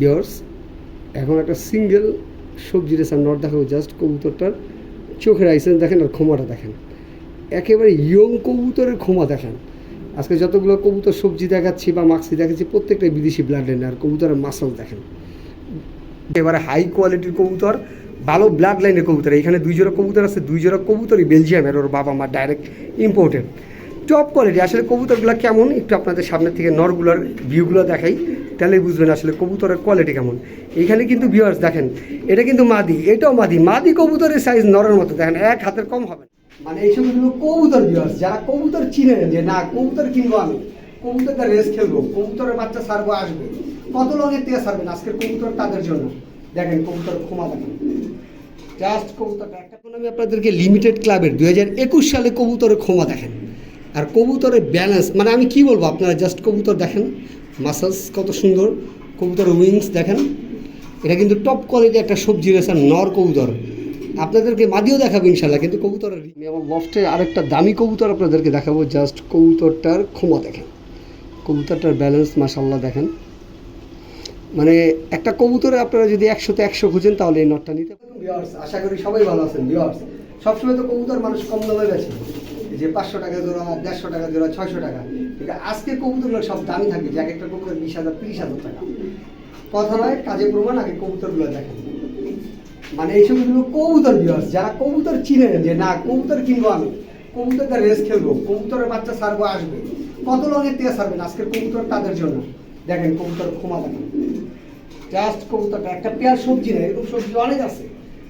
বিয়ার্স এখন একটা সিঙ্গেল সবজি রেসার নট দেখাবো জাস্ট কবুতরটার চোখের আইসেন্স দেখেন আর ক্ষমাটা দেখেন। একেবারে ইয়ং কবুতরের ক্ষমা দেখেন। আজকে যতগুলো কবুতর সবজি দেখাচ্ছি বা মাক্সি দেখাচ্ছি, প্রত্যেকটাই বিদেশি ব্লাড লাইন আর কবুতরের মাসল দেখেন। এবারে হাই কোয়ালিটির কবুতর, ভালো ব্লাড লাইনের কবুতর। এখানে দুই জোড়া কবুতর আছে, দুই জোড়া কবুতরই বেলজিয়ামের ওর বাবা মা ডাইরেক্ট ইম্পোর্টেড টপ কোয়ালিটি আসলে কবুতরগুলো কেমন? একটু আপনাদের সামনে থেকে নরগুলোর ভিউগুলো দেখাই। তাহলে বুঝবেন আসলে কবুতরের কোয়ালিটি কেমন। এখানে কিন্তু ভিউয়ার্স দেখেন, এটা কিন্তু মাদি, এটাও মাদি। মাদি কবুতরের সাইজ নরের মতো, দেখেন, এক হাতের কম হবে। মানে এইসব হলো কবুতর ভিউয়ার্স যারা কবুতর চিনেন যে, না, কবুতর কিনবো আমি, কবুতরটা রেস খেলব, কবুতরের বাচ্চা সারবো আসবে। কত লঙের থেকে সারবেন আজকের কবুতর তাদের জন্য? দেখেন, কবুতর ক্ষমা দেখেন জাস্ট কবুতরটা এখন আমি আপনাদেরকে লিমিটেড ক্লাবের দুই হাজার একুশ সালে কবুতরের ক্ষমা দেখেন। আর কবুতরের ব্যালেন্স মানে আমি কি বলব, আপনারা জাস্ট কবুতর দেখেন মাসাজ কত সুন্দর। কবুতর উইংস দেখেন। এটা কিন্তু টপ কোয়ালিটি একটা সবজি রেসার নর কবুতর। আপনাদেরকে মাদিও দেখাবো ইনশাল্লাহ কিন্তু কবুতরের আমি আমার লফটে আরেকটা দামি কবুতর আপনাদেরকে দেখাবো জাস্ট কবুতরটার ক্ষমা দেখেন। কবুতরটার ব্যালেন্স মাসাল্লাহ দেখেন। মানে একটা কবুতরে আপনারা যদি একশোতে একশো খুঁজেন, তাহলে এই নটটা নিতে পারেন। আশা করি সবাই ভালো আছেন। সবসময় তো কবুতর মানুষ কম দামে বেছে যে পাঁচশো টাকা জোড়া দেড়শো টাকা জোড়া, ছয়শো টাকা, ঠিক আছে? আজকে কবুতরগুলো সব দামি থাকবে যে এক একটা কবুতর বিশ হাজার, তিরিশ হাজার টাকা। কথা নয়, কাজে প্রমাণ আগে কবুতরগুলো দেখেন। মানে এইসব হলো কবুতর ভিওয়ার্স যারা কবুতর চিনেন যে, না, কবুতর কিনবো আমি। কবুতরটা রেস খেলব, কবুতরের বাচ্চা সারবো আসবে। কত লঙের থেকে সারবেন আজকের কবুতর তাদের জন্য? দেখেন, কবুতর ক্ষমা দেখেন জাস্ট কবুতরটা, একটা পেয়ার সবজি না এরকম সবজি অনেক আছে।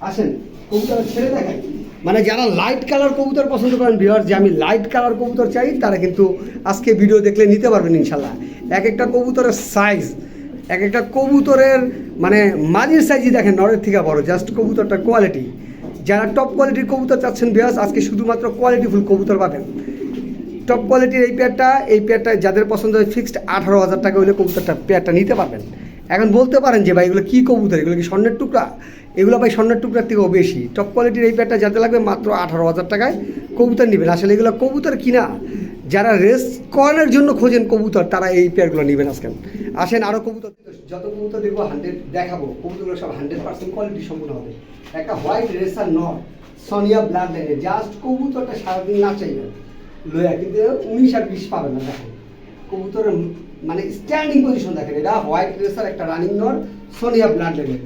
আসেন কবুতর ছেড়ে দেখায় মানে যারা লাইট কালার কবুতর পছন্দ করেন ভিওর যে আমি লাইট কালার কবুতর চাই, তারা কিন্তু আজকে ভিডিও দেখলে নিতে পারবেন ইনশাল্লাহ। এক একটা কবুতরের সাইজ এক একটা কবুতরের মানে মাঝির সাইজই দেখেন নরের থেকে বড় জাস্ট কবুতরটার কোয়ালিটি যারা টপ কোয়ালিটির কবুতর চাচ্ছেন বিয়াস আজকে শুধুমাত্র কোয়ালিটিফুল কবুতর পাবেন। টপ কোয়ালিটির এই পেয়ারটা এই পেয়ারটা যাদের পছন্দ হয় ফিক্সড আঠারো হাজার টাকা হলে কবুতরটা পেয়ারটা নিতে পারবেন। এখন বলতে পারেন যে ভাই, এগুলো কী কবুতর? এগুলো কি স্বর্ণের টুকরা? এগুলো ভাই স্বর্ণের টুকরার থেকেও বেশি। টপ কোয়ালিটির এই পেয়ারটা যাতে লাগবে মাত্র আঠারো হাজার টাকায় কবুতর নেবেন। আসলে এগুলো কবুতর কিনা, যারা রেস করানোর জন্য খোঁজেন কবুতর, তারা এই পেয়ারগুলো নেবেন আজকে। আসেন আরও কবুতর যত কবুতর দেখব হান্ড্রেড দেখাবো। কবুতরগুলো সব হান্ড্রেড পার্সেন্ট কোয়ালিটি সম্পূর্ণ হবে। একটা হোয়াইট রেসার নট সনিয়া ব্লাড লাইনে জাস্ট কবুতরটা সারাদিন না চাইবেন। লয়া কিন্তু উনিশ আর বিশ পাবেন না, দেখেন। কবুতরের মানে স্ট্যান্ডিং পজিশন দেখেন এটা হোয়াইট রেসার একটা রানিং নট সোনিয়া ব্লাড লেভেল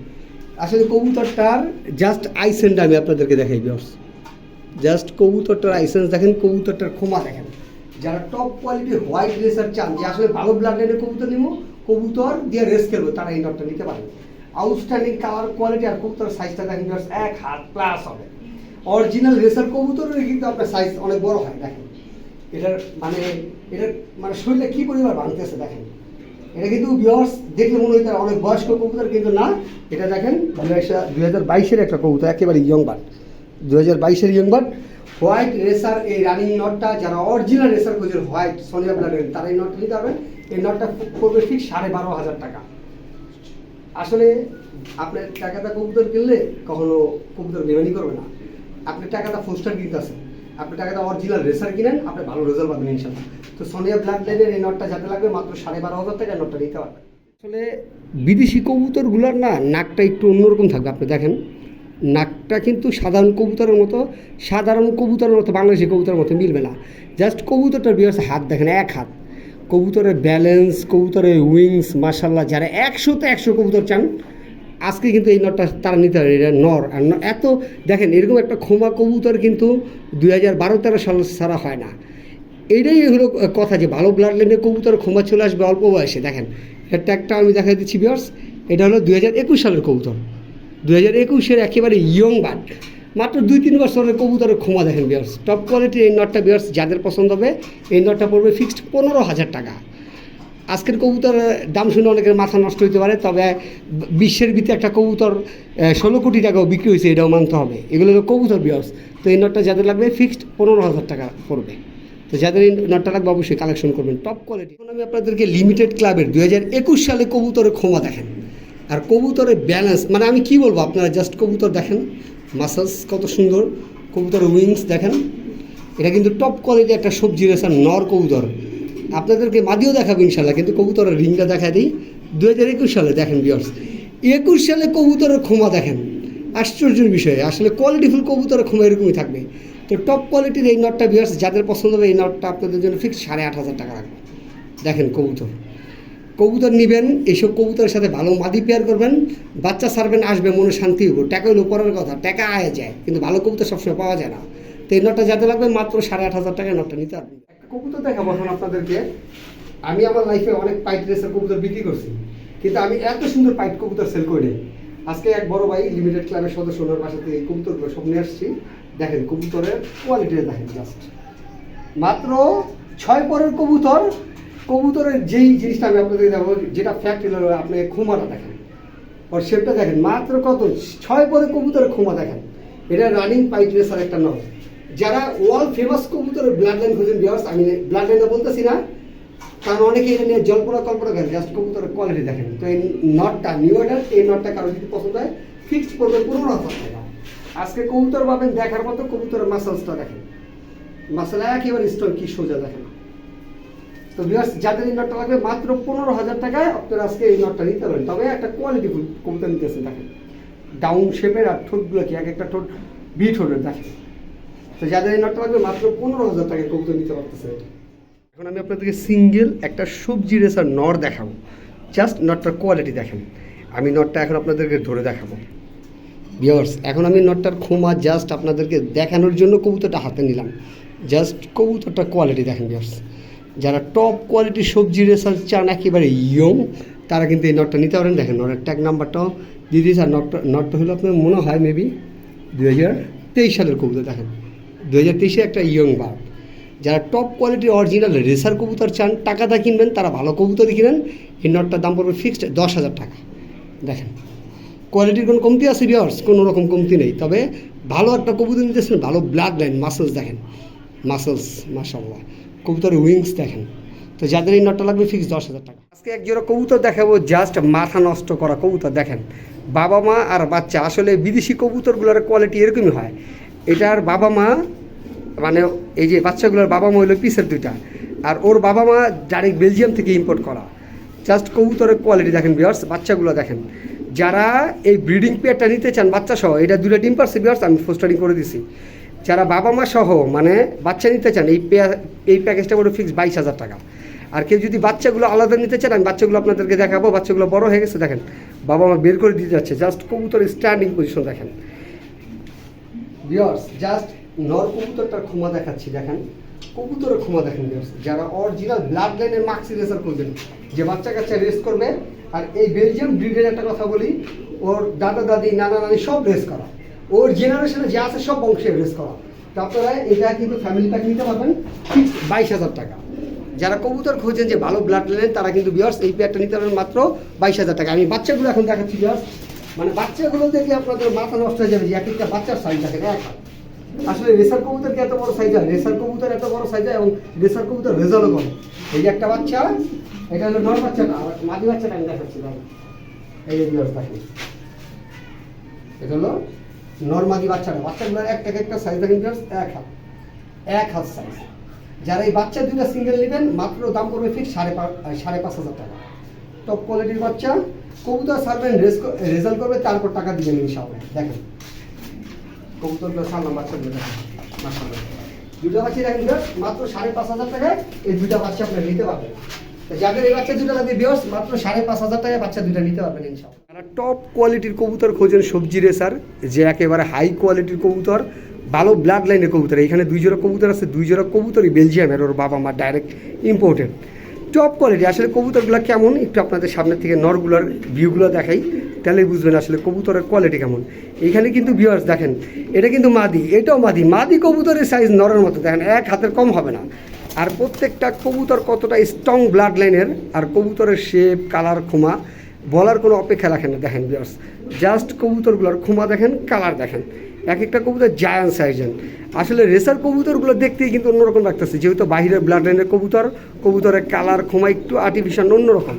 আসলে কবুতরটার জাস্ট আইসেন্ট আমি আপনাদেরকে দেখাই বিয়র্স জাস্ট কবুতরটার আইসেন্স দেখেন কবুতরটার ক্ষমা দেখেন। যারা টপ কোয়ালিটির হোয়াইট রেসার চান যে আসলে ভালো ব্লাড লাইনের কবুতর নিব কবুতর দিয়ে রেস খেলব তারা এই নটটা নিতে পারেন আউটস্ট্যান্ডিং কালার কোয়ালিটি আর কবুতরের সাইজটা দেখেন viewers, এক হাত প্লাস হবে। অরিজিনাল রেসার কবুতরের কিন্তু আপনার সাইজ অনেক বড় হয় দেখেন। এটার মানে এটার মানে শরীরে কি পরিমাণ ভাঙতেছে দেখেন। এটা কিন্তু বিয়স দেখলে মনে হয় অনেক বয়স্ক কবুতর, কিন্তু না, এটা দেখেন দুই হাজার বাইশের একটা কবুতর, একেবারে ইয়ং বার্ড দু হাজার বাইশের ইয়ং বার্ড হোয়াইট রেসার এই রানিং নটটা যারা অরিজিনাল রেসার খোঁজের হোয়াইট সোনিয়া ব্লাডের তারা এই নটটা নিতে পারবেন। এই নটটা পড়বে ঠিক সাড়ে বারো হাজার টাকা। আসলে আপনার টাকাটা কবুতর কিনলে কখনো কবুতর বেমানি করবে না। আপনি টাকাটা ফোস্টার কিনতেছেন আপনি টাকাটা অরিজিনাল রেসার কিনেন, আপনি ভালো রেজাল্ট পাবেন ইনশাল্লাহ। তো সোনিয়া ব্লাড লাইনের এই নটটা যাতে লাগবে, মাত্র সাড়ে বারো হাজার টাকা নটটা নিতে পারবেন। আসলে বিদেশি কবুতরগুলোর না, নাকটা একটু অন্যরকম থাকবে, আপনি দেখেন। নাকটা কিন্তু সাধারণ কবুতরের মতো, সাধারণ কবুতরের মতো, বাংলাদেশি কবুতরের মতো মিলবে না। জাস্ট কবুতরটার বিয়ার্স হাত দেখেন, এক হাত। কবুতরের ব্যালেন্স কবুতরের উইংস মার্শাল্লাহ যারা একশোতে একশো কবুতর চান আজকে কিন্তু এই নটটা তারা নিতে পারে, এটা নর। আর এত, দেখেন, এরকম একটা ক্ষমা কবুতর কিন্তু দুই হাজার বারো তেরো সাল ছাড়া হয় না। এইটাই হলো কথা যে ভালো ব্লাড লাইনের কবুতর ক্ষমা চলে আসবে অল্প বয়সে। দেখেন, এর ট্যাগটা আমি দেখা দিচ্ছি বিয়ার্স এটা হলো দুই হাজার একুশ সালের কবুতর। দুই হাজার একুশের একেবারে ইয়ং বার্ড মাত্র দুই তিন বছরের কবুতরের ক্ষমা দেখেন বিয়ার্স টপ কোয়ালিটির এই নটটা বিয়ার্স যাদের পছন্দ হবে, এই নটটা পড়বে ফিক্সড পনেরো হাজার টাকা। আজকের কবুতরের দাম শুনে অনেকের মাথা নষ্ট হতে পারে, তবে বিশ্বের ভিতরে একটা কবুতর ষোলো কোটি টাকাও বিক্রি হয়েছে, এটাও মানতে হবে। এগুলো হলো কবুতর বিয়স তো এই নটটা যাদের লাগবে ফিক্সড পনেরো হাজার টাকা পড়বে। তো যাদের এই নটটা লাগবে, অবশ্যই কালেকশন করবেন টপ কোয়ালিটি এখন আমি আপনাদেরকে লিমিটেড ক্লাবের দু হাজার একুশ সালে কবুতরের ক্ষমা দেখেন। আর কবুতরের ব্যালেন্স মানে আমি কি বলব, আপনারা জাস্ট কবুতর দেখেন মাসাজ কত সুন্দর, কবুতরের উইংস দেখেন। এটা কিন্তু টপ কোয়ালিটি একটা সবজি রেসার নর কবুতর। আপনাদেরকে মাদিও দেখাবো ইনশাল্লাহ, কিন্তু কবুতরের রিংটা দেখা দিই। দু হাজার একুশ সালে দেখেন বিয়ার্স একুশ সালে কবুতরের ক্ষমা দেখেন। আশ্চর্যের বিষয়, আসলে কোয়ালিটিফুল কবুতরের ক্ষমা এরকমই থাকবে। তো টপ কোয়ালিটির এই নটটা বিয়ার্স যাদের পছন্দ হবে এই নটটা আপনাদের জন্য ফিক্স সাড়ে আট হাজার টাকা রাখবে। দেখেন কবুতর। কবুতর নেবেন এইসব কবুতরের সাথে ভালো মাদি পেয়ার করবেন, বাচ্চা ছাড়বেন, আসবে, মনে শান্তি হইব। টাকা হইল পরের কথা, টাকা আয় যায়, কিন্তু ভালো কবুতর সবসময় পাওয়া যায় না। তো এই নটটা যাতে লাগবে, মাত্র সাড়ে আট হাজার টাকায় নটটা নিতে পারবেন। কবুতর দেখাবো এখন আপনাদেরকে। আমি আমার লাইফে অনেক পাইট রেসের কবুতর বিক্রি করছি, কিন্তু আমি এত সুন্দর পাইট কবুতর সেল করি। আজকে এক বড় ভাই লিমিটেড ক্লাবের সদস্য, ওনার বাসাতে এই কবুতরগুলো সব নিয়ে আসছি। দেখেন কবুতরের কোয়ালিটি দেখেন জাস্ট মাত্র ছয় পরের কবুতর, কবুতরের যেই জিনিসটা আমি আপনাদের দেবো যেটা ফ্যাক্ট হলো আপনি খুমাটা দেখেন। ওর শেপটা দেখেন, মাত্র কত? ছয় পরে কবুতরের খুমা দেখেন। এটা রানিং পাইট রেসার একটা নয়। যারা ওয়ার্ল্ড ফেমাস কবুতরের ব্লাড লাইন খুঁজেন বিয়ার্স আমি ব্লাড লাইনে বলতেছি না। কারণ অনেকে এটা নিয়ে জল্পনা কল্পনা করেন জাস্ট কবুতরের কোয়ালিটি দেখেন। তো এই নটটা নিউ অর্ডার এই নটটা কারও যদি পছন্দ হয় ফিক্সড করবে পনেরো হাজার টাকা আজকে কবুতর পাবেন, দেখার মতো কবুতরের মাসালসটা দেখেন। মাসাল একেবারে স্টোন কি সোজা দেখেন। তো ভিউয়ার্স যাদের এই নটটা লাগবে, মাত্র পনেরো হাজার টাকায় আপনারা আজকে এই নটটা নিতে পারেন তবে একটা কোয়ালিটি কবুতর নিতেছেন, দেখেন। ডাউন শেপের আর ঠোঁটগুলো কি, এক একটা ঠোঁট বি ঠোঁটের দেখেন। তো যাদের এই নটটা লাগবে মাত্র পনেরো হাজার টাকায় কবুতর নিতে পারতেছে। এখন আমি আপনাদেরকে সিঙ্গেল একটা সবজি রেসার নর দেখাবো। জাস্ট নটটার কোয়ালিটি দেখেন। আমি নটটা এখন আপনাদেরকে ধরে দেখাবো। বিয়ার্স এখন আমি নটটার খোমা জাস্ট আপনাদেরকে দেখানোর জন্য কবুতরটা হাতে নিলাম। জাস্ট কবুতরটার কোয়ালিটি দেখেন বিয়ার্স যারা টপ কোয়ালিটির সবজি রেসার চান একেবারে ইয়ং তারা কিন্তু এই নটটা নিতে পারেন। দেখেন নটের ট্যাগ নাম্বারটাও দিয়ে দিয়েছে। আর নটটা নটটা হলো আপনার মনে হয় মেবি দু হাজার তেইশ সালের কবুতর, দেখেন। দু হাজার তেইশে একটা ইয়ং বার্ড যারা টপ কোয়ালিটির অরিজিনাল রেসার কবুতর চান টাকাটা কিনবেন, তারা ভালো কবুতর কিনেন। এই নটটার দাম পড়বে ফিক্সড দশ হাজার টাকা। দেখেন কোয়ালিটির কোনো কমতি আছে বিয়ার্স কোনো রকম কমতি নেই। তবে ভালো একটা কবুতর নিতেছেন ভালো ব্লাড লাইন মাসেলস দেখেন। মাসেলস মাসাল্লাহ কবুতরের উইংস দেখেন। তো যাদের এই নটটা লাগবে ফিক্স দশ হাজার টাকা। আজকে এক জোড়া কবুতর দেখাবো জাস্ট মাথা নষ্ট করা কবুতর। দেখেন বাবা মা আর বাচ্চা, আসলে বিদেশি কবুতরগুলোর কোয়ালিটি এরকমই হয়। এটার বাবা মা মানে এই যে বাচ্চাগুলোর বাবা মা হলো পিসের দুইটা। আর ওর বাবা মা ডাইরেক্ট বেলজিয়াম থেকে ইম্পোর্ট করা। জাস্ট কবুতরের কোয়ালিটি দেখেন বিয়ার্স বাচ্চাগুলো দেখেন। যারা এই ব্রিডিং পেয়ারটা নিতে চান, বাচ্চা সহ, এটা দুটো ডিম পারছে বিয়ার্স আমি পোস্টারিং করে দিছি। যারা বাবা মা সহ মানে বাচ্চা নিতে চান, এই এই প্যাকেজটা করে ফিক্স বাইশ হাজার টাকা। আর কেউ যদি বাচ্চাগুলো আলাদা নিতে চান, আমি বাচ্চাগুলো আপনাদেরকে দেখাবো, বাচ্চাগুলো বড় হয়ে গেছে, দেখেন। বাবা মা বের করে দিতে যাচ্ছে জাস্ট কবুতর স্ট্যান্ডিং পজিশন দেখেন। বিয়ার্স জাস্ট নর কবুতরটার ক্ষমা দেখাচ্ছি, দেখেন। কবুতরের ক্ষমা দেখেন, viewers। যারা অরিজিনাল ব্লাড লাইনের মাক্সি রেসার করবেন, যে বাচ্চা কাচ্চা রেস করবে, আর এই বেলজিয়াম ব্রিডের একটা কথা বলি, ওর দাদা, দাদি, নানা, নানি সব রেস করা। ওর জেনারেশনে যে আছে সব বংশে রেস করা। তো আপনারা এটা কিন্তু ফ্যামিলি প্যাক নিতে পারবেন ফিক্স বাইশ হাজার টাকা। যারা কবুতর খোঁজেন যে ভালো ব্লাড লাইনের তারা কিন্তু বিয়ার্স এই পেয়ারটা নিতে পারবেন মাত্র বাইশ হাজার টাকা। আমি বাচ্চাগুলো এখন দেখাচ্ছি বিয়ার্স মানে বাচ্চাগুলো দেখে আপনাদের মাথা নষ্ট হয়ে যাবে যে এক একটা বাচ্চার সাইজ থাকে এক আসলে রেসার কবুতর কি এত বড় সাইজ হয়? রেসার কবুতর এত বড় সাইজ হয় এবং রেসার কবুতর রেজাল্টও করে এই যে একটা বাচ্চা এটা হলো নর বাচ্চাটা আর মাদি বাচ্চাটা আমি দেখাচ্ছি। এই যে বিয়ার্স দেখেন। এটা হলো নর্মাদি বাচ্চাটা বাচ্চাগুলোর এক এক একটা সাইজ দেখেন viewers, এক হাত। এক হাত সাইজ যারা এই বাচ্চা দুটো সিঙ্গেল নেবেন মাত্র দাম পড়বে ফিক্স সাড়ে পাঁচ সাড়ে পাঁচ হাজার টাকা। টপ কোয়ালিটির বাচ্চা কবুতর সারবেন রেজাল্ট করবে, তারপর টাকা দিবেন ইনশাআল্লাহ দেখেন। কবুতরগুলো সারলাম বাচ্চাগুলো দেখেন মাশাআল্লাহ দুটো বাচ্চা দেখেন মাত্র সাড়ে পাঁচ হাজার টাকায় এই দুটা বাচ্চা আপনি নিতে পারবেন। যাদের এই বাচ্চা দুটো লাগবে বিয়স মাত্র সাড়ে পাঁচ হাজার টাকায় বাচ্চা দুটো নিতে পারবেন ইনশাআল্লাহ। যারা টপ কোয়ালিটির কবুতর খোঁজেন, সবজি রেসার যে একেবারে হাই কোয়ালিটির কবুতর, ভালো ব্লাড লাইনের কবুতর, এখানে দুই জোড়া কবুতর আছে, দুই জোড়া কবুতরই বেলজিয়ামের ওর বাবা মা ডাইরেক্ট ইম্পোর্টেড টপ কোয়ালিটি আসলে কবুতরগুলো কেমন? একটু আপনাদের সামনে থেকে নরগুলোর ভিউগুলো দেখাই, তাহলে বুঝবেন আসলে কবুতরের কোয়ালিটি কেমন। এখানে কিন্তু ভিউয়ার্স দেখেন, এটা কিন্তু মাদি, এটাও মাদি মাদি কবুতরের সাইজ নরের মতো, দেখেন, এক হাতের কম হবে না। আর প্রত্যেকটা কবুতর কতটা স্ট্রং ব্লাড লাইনের আর কবুতরের শেপ কালার ক্ষমা, বলার কোনো অপেক্ষা রাখেন না, দেখেন বিয়ার্স জাস্ট কবুতরগুলোর ক্ষমা দেখেন কালার দেখেন। এক একটা কবুতর জায়ান্ট সাইজেন আসলে রেসার কবুতরগুলো দেখতেই কিন্তু অন্যরকম লাগতেছে। যেহেতু বাইরের ব্লাড লাইনের কবুতর, কবুতরের কালার ক্ষমা একটু আর্টিফিশিয়াল অন্যরকম।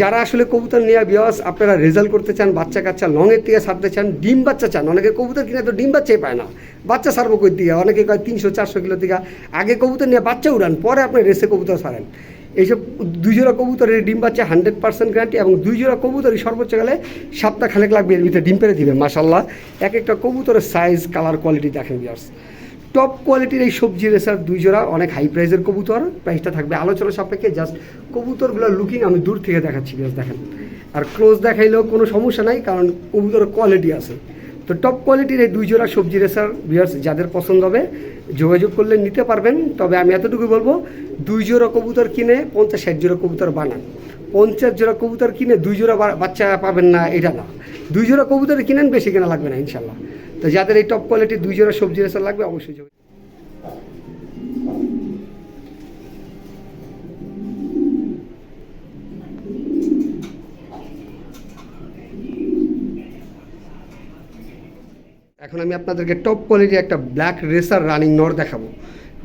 যারা আসলে কবুতর নিয়ে বিয়াস আপনারা রেজাল্ট করতে চান, বাচ্চা কাচ্চা লংয়ের থেকে ছাড়তে চান, ডিম বাচ্চা চান। অনেকে কবুতর কিনে তো ডিম বাচ্চাই পায় না। বাচ্চা সারবো কই দিকে? অনেকে কয় তিনশো, চারশো কিলো থেকে আগে কবুতর নিয়ে বাচ্চা উড়ান, পরে আপনি রেসে কবুতর ছাড়েন। এইসব দুই জোড়া কবুতরের ডিম পাচ্ছে হান্ড্রেড পার্সেন্ট গ্যারান্টি এবং দুই জোড়া কবুতরই সর্বোচ্চ গেলে সপ্তাহ খানেক লাগবে এর ভিতরে ডিম পেরে দিবে মাসাল্লাহ এক একটা কবুতরের সাইজ কালার কোয়ালিটি দেখেন বিয়ার্স টপ কোয়ালিটির এই সবজি রেসার দুই জোড়া, অনেক হাই প্রাইসের কবুতর প্রাইসটা থাকবে আলোচনা সাপেক্ষে জাস্ট কবুতরগুলোর লুকিং আমি দূর থেকে দেখাচ্ছি বিয়ার্স দেখেন। আর ক্লোজ দেখাইলেও কোনো সমস্যা নাই, কারণ কবুতরের কোয়ালিটি আছে। তো টপ কোয়ালিটির এই দুই জোড়া সবজি রেসার ভিউয়ার্স যাদের পছন্দ হবে যোগাযোগ করলে নিতে পারবেন। তবে আমি এতটুকু বলব দুই জোড়া কবুতর কিনে পঞ্চাশ ষাট জোড়া কবুতর বানান। পঞ্চাশ জোড়া কবুতর কিনে দুই জোড়া বাচ্চা পাবেন না, এটা না। দুই জোড়া কবুতর কিনেন, বেশি কেনা লাগবে না ইনশাল্লাহ তো যাদের এই টপ কোয়ালিটির দুই জোড়া সবজি রেসার লাগবে, অবশ্যই যোগাযোগ এখন আমি আপনাদেরকে টপ কোয়ালিটির একটা ব্ল্যাক রেসার রানিং নর দেখাবো।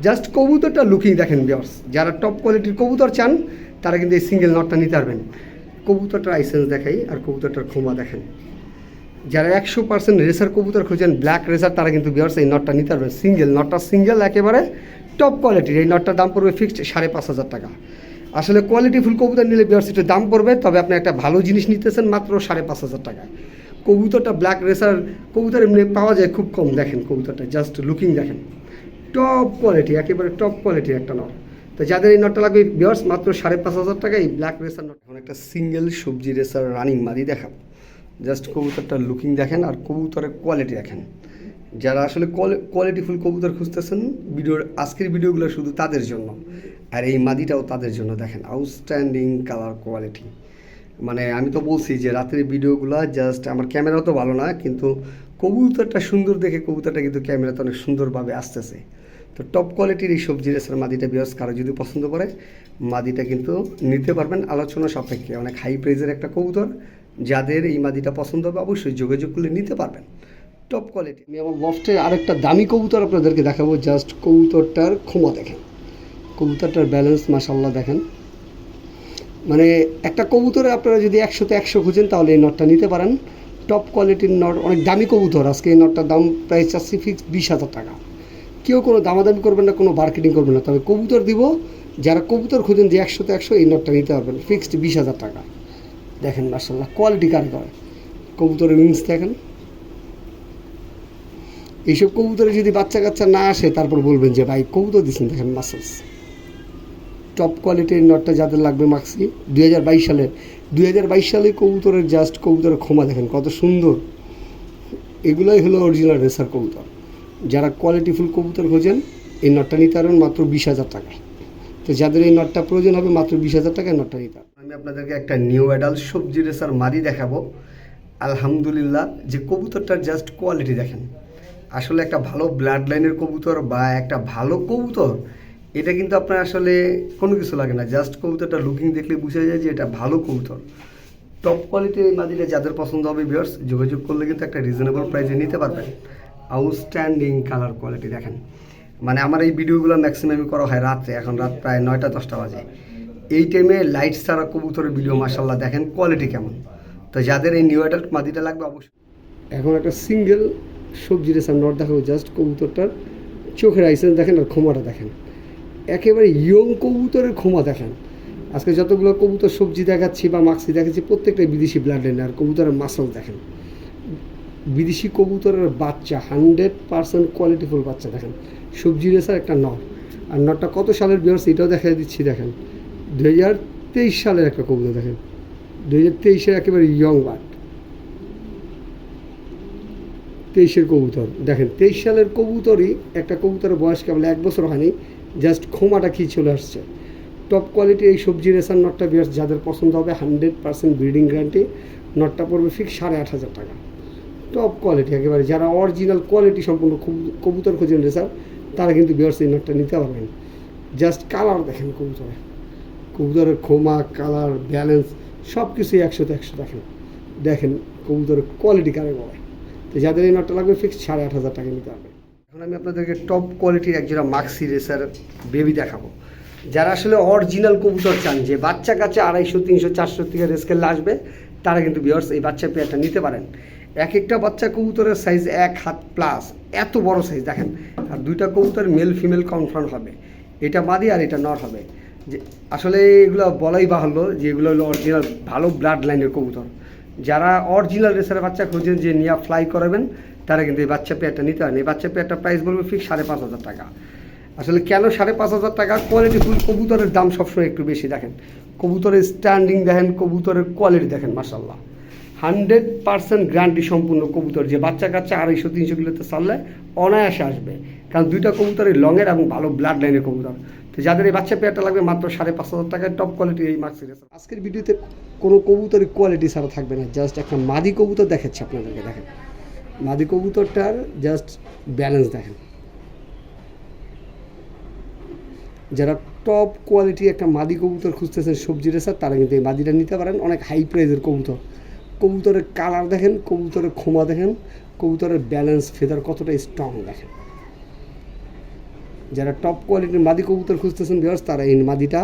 জাস্ট কবুতরটা লুকিং দেখেন বিয়ার্স যারা টপ কোয়ালিটির কবুতর চান, তারা কিন্তু এই সিঙ্গেল নটটা নিতে পারবেন। কবুতরটার আইসেন্স দেখাই আর কবুতরটার ক্ষমা দেখেন। যারা একশো পার্সেন্ট রেসার কবুতর খোঁজেন ব্ল্যাক রেসার তারা কিন্তু বিয়ার্স এই নটটা নিতে পারবেন। সিঙ্গেল নটটা সিঙ্গেল একেবারে টপ কোয়ালিটির এই নটটার দাম পড়বে ফিক্সড সাড়ে পাঁচ হাজার টাকা। আসলে কোয়ালিটি ফুল কবুতর নিলে বিয়ার্স একটু দাম পড়বে, তবে আপনি একটা ভালো জিনিস নিতেছেন মাত্র সাড়ে পাঁচ হাজার টাকায়। কবুতরটা ব্ল্যাক রেসার কবুতর এমনি পাওয়া যায় খুব কম। দেখেন কবুতরটা জাস্ট লুকিং দেখেন। টপ কোয়ালিটি একেবারে টপ কোয়ালিটির একটা নট। তো যাদের এই নটটা লাগবে বিয়ার্স মাত্র সাড়ে পাঁচ হাজার টাকা এই ব্ল্যাক রেসার নট। এখন একটা সিঙ্গেল সবজি রেসার রানিং মাদি দেখাবো। জাস্ট কবুতরটা লুকিং দেখেন আর কবুতরের কোয়ালিটি দেখেন। যারা আসলে কোয়ালিটিফুল কবুতর খুঁজতেছেন, ভিডিওর আজকের ভিডিওগুলো শুধু তাদের জন্য। আর এই মাদিটাও তাদের জন্য দেখেন আউটস্ট্যান্ডিং কালার কোয়ালিটি মানে আমি তো বলছি যে রাতের ভিডিওগুলো জাস্ট আমার ক্যামেরাও তো ভালো না, কিন্তু কবুতরটা সুন্দর দেখে কবুতরটা কিন্তু ক্যামেরাতে অনেক সুন্দরভাবে আসতেছে। তো টপ কোয়ালিটির এই সবজি রেসের মাদিটা বিয়ার্স কারও যদি পছন্দ করে, মাদিটা কিন্তু নিতে পারবেন আলোচনা সাপেক্ষে। অনেক হাই প্রাইজের একটা কবুতর, যাদের এই মাদিটা পছন্দ হবে অবশ্যই যোগাযোগ করলে নিতে পারবেন। টপ কোয়ালিটি আমি আমার লফটে আরেকটা দামি কবুতর আপনাদেরকে দেখাবো জাস্ট কবুতরটার ক্ষমা দেখেন। কবুতরটার ব্যালেন্স মাসাল্লাহ দেখেন। মানে একটা কবুতরে আপনারা যদি একশোতে একশো খুঁজেন, তাহলে এই নটটা নিতে পারেন। টপ কোয়ালিটির নট, অনেক দামি কবুতর। আজকে এই নটটার দাম প্রায় চাচ্ছি ফিক্স বিশ হাজার টাকা। কেউ কোনো দামাদামি করবেন না, কোনো মার্কেটিং করবেন না। তবে কবুতর দিব, যারা কবুতর খুঁজেন যে একশোতে একশো, এই নটটা নিতে পারবেন। ফিক্সড বিশ হাজার টাকা। দেখেন মার্শাল্লাহ কোয়ালিটি কারিগর কবুতরের উইংস দেখেন। এইসব কবুতরে যদি বাচ্চা কাচ্চা না আসে, তারপর বলবেন যে, ভাই, কবুতর দিচ্ছেন দেখেন মাসেলস টপ কোয়ালিটির নটটা যাদের লাগবে মাক্সি দুই হাজার বাইশ সালের। দুই হাজার বাইশ সালে কবুতরের জাস্ট কবুতরের ক্ষমা দেখেন, কত সুন্দর। এগুলোই হলো অরিজিনাল রেসার কবুতর। যারা কোয়ালিটিফুল কবুতর খোঁজেন, এই নটটা নিতে পারবেন মাত্র বিশ হাজার টাকা। তো যাদের এই নটটা প্রয়োজন হবে, মাত্র বিশ হাজার টাকায় নটটা নিতে পারবেন আমি আপনাদেরকে একটা নিউ অ্যাডাল্ট সবজি রেসার মাদি দেখাবো। আলহামদুলিল্লাহ, যে কবুতরটার জাস্ট কোয়ালিটি দেখেন। আসলে একটা ভালো ব্লাড লাইনের কবুতর বা একটা ভালো কবুতর এটা কিন্তু আপনার আসলে কোনো কিছু লাগে না। জাস্ট কবুতরটা লুকিং দেখলে বোঝা যায় যে এটা ভালো কবুতর। টপ কোয়ালিটির মাদিটা যাদের পছন্দ হবে ভিউয়ার্স যোগাযোগ করলে কিন্তু একটা রিজনেবল প্রাইসে নিতে পারবেন। আউটস্ট্যান্ডিং কালার কোয়ালিটি দেখেন। মানে আমার এই ভিডিওগুলো ম্যাক্সিমামই করা হয় রাত্রে, এখন রাত প্রায় নয়টা, দশটা বাজে। এই টাইমে লাইট ছাড়া কবুতরের ভিডিও মাসাল্লাহ দেখেন কোয়ালিটি কেমন। তো যাদের এই নিউ অ্যাডাল্ট মাদিটা লাগবে অবশ্যই। এখন একটা সিঙ্গেল সবজি রেসার নট দেখাবো জাস্ট কবুতরটার চোখের আইসেন্স দেখেন আর ক্ষমাটা দেখেন। একেবারে ইয়ং কবুতরের ক্ষমা দেখেন। আজকে যতগুলো কবুতর সবজি দেখাচ্ছি বা মাক্সি দেখাচ্ছি প্রত্যেকটাই বিদেশি ব্লাড লাইন আর কবুতরের মাসল দেখেন। বিদেশি কবুতরের বাচ্চা হান্ড্রেড পার্সেন্ট কোয়ালিটিফুল বাচ্চা দেখেন। সবজি রেসার একটা নট আর নটটা কত সালের বিয়ার্স এটাও দেখা দিচ্ছি, দেখেন। দু হাজার তেইশ সালের একটা কবুতর দেখেন। দু হাজার তেইশের একেবারে ইয়ং বার্ড তেইশের কবুতর। দেখেন, তেইশ সালের কবুতরই একটা কবুতরের বয়স কেবল এক বছর হয়নি, জাস্ট ক্ষমাটা কি চলে আসছে। টপ কোয়ালিটি এই সবজি রেসার নটটা বিয়ার্স যাদের পছন্দ হবে হান্ড্রেড পার্সেন্ট ব্রিডিং গ্যারান্টি, নটটা পড়বে ফিক্স সাড়ে আট হাজার টাকা। টপ কোয়ালিটি একেবারে, যারা অরিজিনাল কোয়ালিটি সম্পূর্ণ কবু- কবুতর খোঁজেন রেসার, তারা কিন্তু বিয়ার্স এই নটটা নিতে পারবেন। জাস্ট কালার দেখেন কবুতরের কবুতরের খোমা কালার ব্যালেন্স সব কিছুই একশোতে একশো দেখেন। দেখেন কবুতরের কোয়ালিটি কারে বলে। যাদের এই নটটা লাগবে ফিক্সড সাড়ে আট হাজার টাকা নিতে হবে। এখন আমি আপনাদেরকে টপ কোয়ালিটির একজোড়া মাক্সি রেসার বেবি দেখাবো। যারা আসলে অরিজিনাল কবুতর চান, যে বাচ্চা কাচ্চা আড়াইশো, তিনশো, চারশো থেকে রেস্কেল আসবে, তারা কিন্তু বিয়ার্স এই বাচ্চা পেয়ারটা নিতে পারেন। এক একটা বাচ্চা কবুতরের সাইজ এক, হাত প্লাস এত বড় সাইজ দেখেন, আর দুইটা কবুতর মেল ফিমেল কনফার্ম হবে। এটা মাদি আর এটা নর হবে। যে, আসলে এগুলো বলাই বাহুল্য যে এগুলো হলো অরিজিনাল ভালো ব্লাড লাইনের কবুতর। যারা অরিজিনাল রেসারের বাচ্চা খোঁজেন যে নিয়ে ফ্লাই করাবেন, তারা কিন্তু এই বাচ্চা পেয়ারটা নিতে পারেন। এই বাচ্চা পেয়ারটা প্রাইস বলবে ফিক্স সাড়ে পাঁচ হাজার টাকা। আসলে কেন সাড়ে পাঁচ হাজার টাকা? কোয়ালিটি ফুল কবুতরের দাম সবসময় একটু বেশি দেখেন। কবুতরের স্ট্যান্ডিং দেখেন, কবুতরের কোয়ালিটি দেখেন মাসাল্লাহ হান্ড্রেড পার্সেন্ট গ্যারান্টি সম্পূর্ণ কবুতর। যে বাচ্চা কাচ্চা আড়াইশো, তিনশো কিলোতে চাললে অনায়াসে আসবে। কারণ দুইটা কবুতরের লংয়ের এবং ভালো ব্লাড লাইনের কবুতর। তো যাদের এই বাচ্চা পেয়ারটা লাগবে মাত্র সাড়ে পাঁচ হাজার টাকায় টপ কোয়ালিটির এই মার্কস আজকের ভিডিওতে কোনো কবুতরের কোয়ালিটি ছাড়া থাকবে না জাস্ট একটা মাদি কবুতর দেখাচ্ছে আপনাদেরকে, দেখেন। মাদি কবুতরটার জাস্ট ব্যালেন্স দেখেন। যারা টপ কোয়ালিটি একটা মাদি কবুতর খুঁজতেছেন সবজি রেসার, তারা কিন্তু এই মাদিটা নিতে পারেন। অনেক হাই প্রাইজের কবুতর। কবুতরের কালার দেখেন, কবুতরের খোমা দেখেন, কবুতরের ব্যালেন্স ফেদার কতটা স্ট্রং দেখেন। যারা টপ কোয়ালিটির মাদি কবুতর খুঁজতেছেন বিয়ার্স তারা এই মাদিটা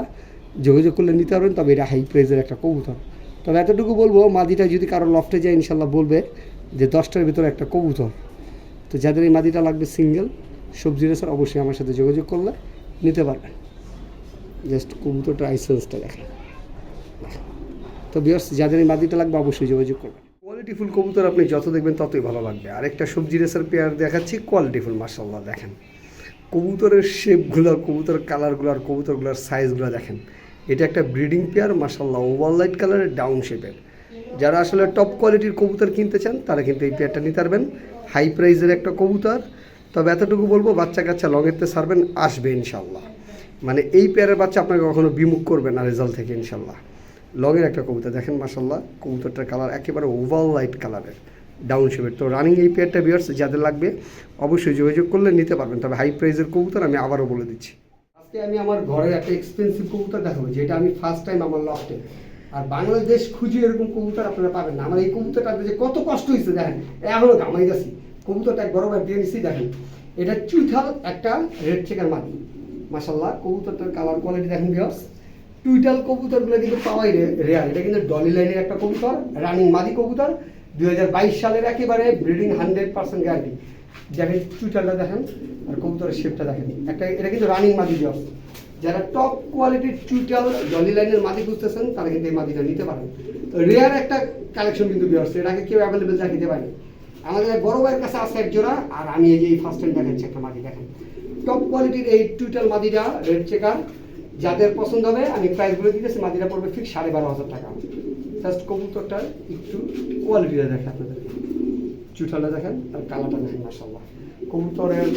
যোগাযোগ করলে নিতে পারবেন। তবে এটা হাই প্রাইজের একটা কবুতর। তবে এতটুকু বলব, মাদিটা যদি কারও লফটে যায় ইনশাল্লাহ বলবে যে দশটার ভিতরে একটা কবুতর। তো যাদের এই মাদিটা লাগবে সিঙ্গেল সবজি রেসার, অবশ্যই আমার সাথে যোগাযোগ করলে নিতে পারবেন। জাস্ট কবুতরটা লাইসেন্সটা দেখেন। তো বিয়ার্স যাদের এই মাদিটা লাগবে, অবশ্যই যোগাযোগ করবেন। কোয়ালিটিফুল কবুতর আপনি যত দেখবেন, ততই ভালো লাগবে। আরেকটা সবজি রেসার পেয়ার দেখাচ্ছি কোয়ালিটিফুল মার্শাল্লাহ দেখেন। কবুতরের শেপগুলো কবুতরের কালারগুলো আর কবুতরগুলোর সাইজগুলো দেখেন। এটা একটা ব্রিডিং পেয়ার মার্শাল্লাহ ওভার লাইট কালারের ডাউন শেপের যারা আসলে টপ কোয়ালিটির কবুতর কিনতে চান, তারা কিন্তু এই পেয়ারটা নিতে পারবেন। হাই প্রাইজের একটা কবুতর। তবে এতটুকু বলব, বাচ্চা কাচ্চা লগেতে সারবেন আসবে ইনশাল্লাহ মানে এই পেয়ারের বাচ্চা আপনাকে কখনো বিমুখ করবে না রেজাল্ট থেকে ইনশাল্লাহ লগের একটা কবুতর, দেখেন মাসাল্লাহ কবুতরটার কালার একেবারে ওভার লাইট কালারের ডাউন শেপের তো রানিং এই পেয়ারটা বিয়ার্স যাদের লাগবে, অবশ্যই যোগাযোগ করলে নিতে পারবেন। তবে হাই প্রাইজের কবুতর আমি আবারও বলে দিচ্ছি। আজকে আমি আমার ঘরের একটা এক্সপেন্সিভ কবুতর দেখাবো, যেটা আমি ফার্স্ট টাইম আমার লফটে আর বাংলাদেশ খুঁজে এরকম কবুতর আপনারা পাবেন না। আমার এই কবুতরটা যে কত কষ্ট হয়েছে দেখেন, এখনও ঘামাই যাচ্ছি। কবুতরটা এক গরম দিয়ে নিচ্ছি দেখেন। এটা চুইঠাল, একটা রেড চেকার মাটি মাসাল্লাহ কবুতরটার কালার কোয়ালিটি দেখেন বিয়ার্স টুইটাল কবুতরগুলো কিন্তু পাওয়াই রেয়ার এটা কিন্তু ডলি লাইনের একটা কবুতর রানিং মাদি কবুতর। দুই সালের একেবারে ব্রিডিং হান্ড্রেড পার্সেন্ট গ্যারান্টি দেখেন টুইটালটা দেখেন আর কবুতরের শেপটা দেখেন। একটা এটা কিন্তু রানিং মাদি জব যারা টপ কোয়ালিটির টুইটাল ডলি লাইনের মাদি খুঁজতেছেন, তারা কিন্তু এই মাদিটা নিতে পারেন। রেয়ার একটা কালেকশন কিন্তু বিয়ার্স এটাকে কেউ অ্যাভেলেবেল দেখাতে পারেনি। আমাদের বড় ভাইয়ের কাছে আছে এক জোড়া আর আমি এই যে ফার্স্ট টাইম দেখাচ্ছি একটা মাদি দেখেন। টপ কোয়ালিটির এই টুইটাল মাদিটা রেড চেকার যাদের পছন্দ হবে, আমি প্রাইসগুলো দিতেছি মাদিরা পড়বে ঠিক সাড়ে বারো হাজার টাকা। জাস্ট কবুতরটা একটু কোয়ালিটিটা দেখে আপনাদের চুঠাটা দেখেন আর কালারটা দেখেন মাসাল্লাহ কবুতরের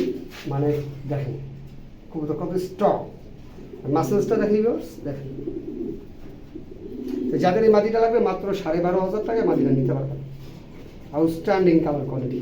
মানে দেখেন, কবুতর কত স্ট্রং মাসেলসটা দেখি দেখেন তো যাদের এই মাদিটা লাগবে, মাত্র সাড়ে বারো হাজার টাকায় মাটিটা নিতে পারবেন। Outstanding colour quality